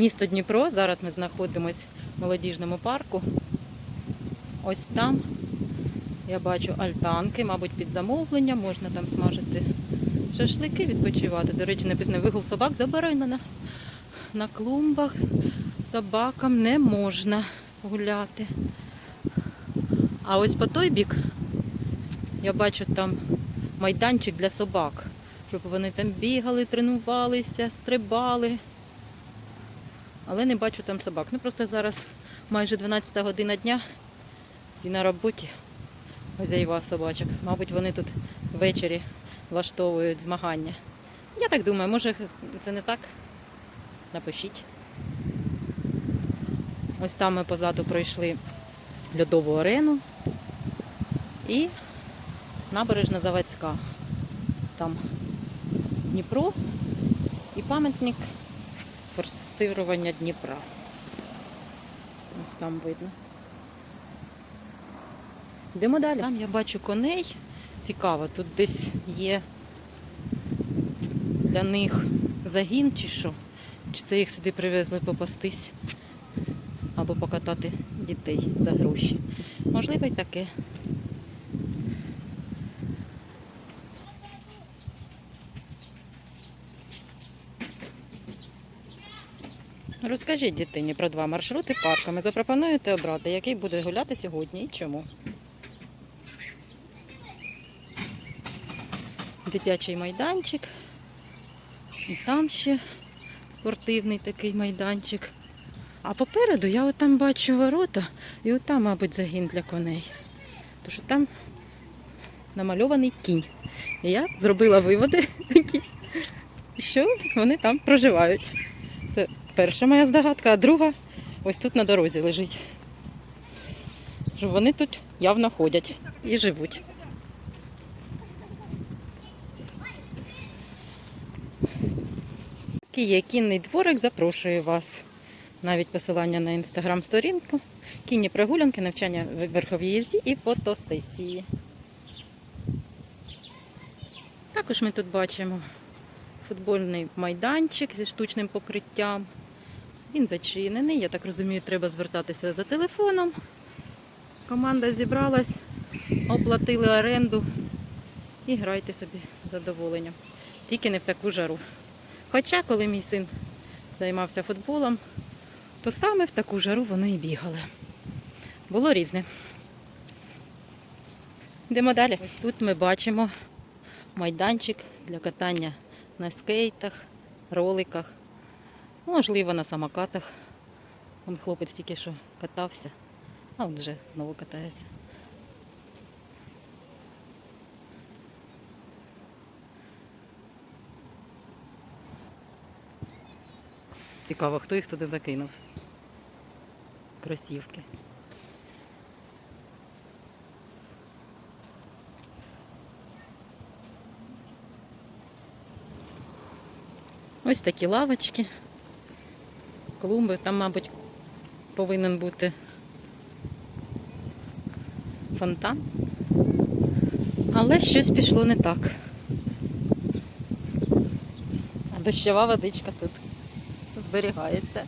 Місто Дніпро. Зараз ми знаходимося в молодіжному парку. Ось там я бачу альтанки, мабуть, під замовлення, можна там смажити шашлики, відпочивати. До речі, написано вигул собак заборонено. На клумбах собакам не можна гуляти. А ось по той бік я бачу там майданчик для собак, щоб вони там бігали, тренувалися, стрибали. Але не бачу там собак. Ну просто зараз майже 12 година дня. Всі на роботі хазяїва собачок. Мабуть, вони тут ввечері влаштовують змагання. Я так думаю, може це не так? Напишіть. Ось там ми позаду пройшли льодову арену і набережна Заводська. Там Дніпро і пам'ятник форсирування Дніпра. Ось там видно. Йдемо далі. Там я бачу коней. Цікаво, тут десь є для них загін чи що. Чи це їх сюди привезли попастись або покатати дітей за гроші. Можливо, й таке. Розкажіть дитині про два маршрути парками. Запропонуєте обрати, який буде гуляти сьогодні і чому. Дитячий майданчик. І там ще спортивний такий майданчик. А попереду я от там бачу ворота і от там, мабуть, загін для коней. Тому що там намальований кінь. І я зробила виводи такі, що вони там проживають. Перша моя здогадка, а друга ось тут на дорозі лежить. Вони тут явно ходять і живуть. Є кінний дворик, запрошую вас. Навіть посилання на інстаграм-сторінку, кінні прогулянки, навчання в верховій їзді і фотосесії. Також ми тут бачимо футбольний майданчик зі штучним покриттям. Він зачинений, я так розумію, треба звертатися за телефоном. Команда зібралась, оплатили оренду і грайте собі з задоволенням. Тільки не в таку жару. Хоча, коли мій син займався футболом, то саме в таку жару вони і бігали. Було різне. Йдемо далі. Ось тут ми бачимо майданчик для катання на скейтах, роликах, можливо, на самокатах. Вон хлопець тільки що катався, а от вже знову катається. Цікаво, хто їх туди закинув. Кросівки. Ось такі лавочки, клумби. Там, мабуть, повинен бути фонтан. Але щось пішло не так. Дощова водичка тут зберігається.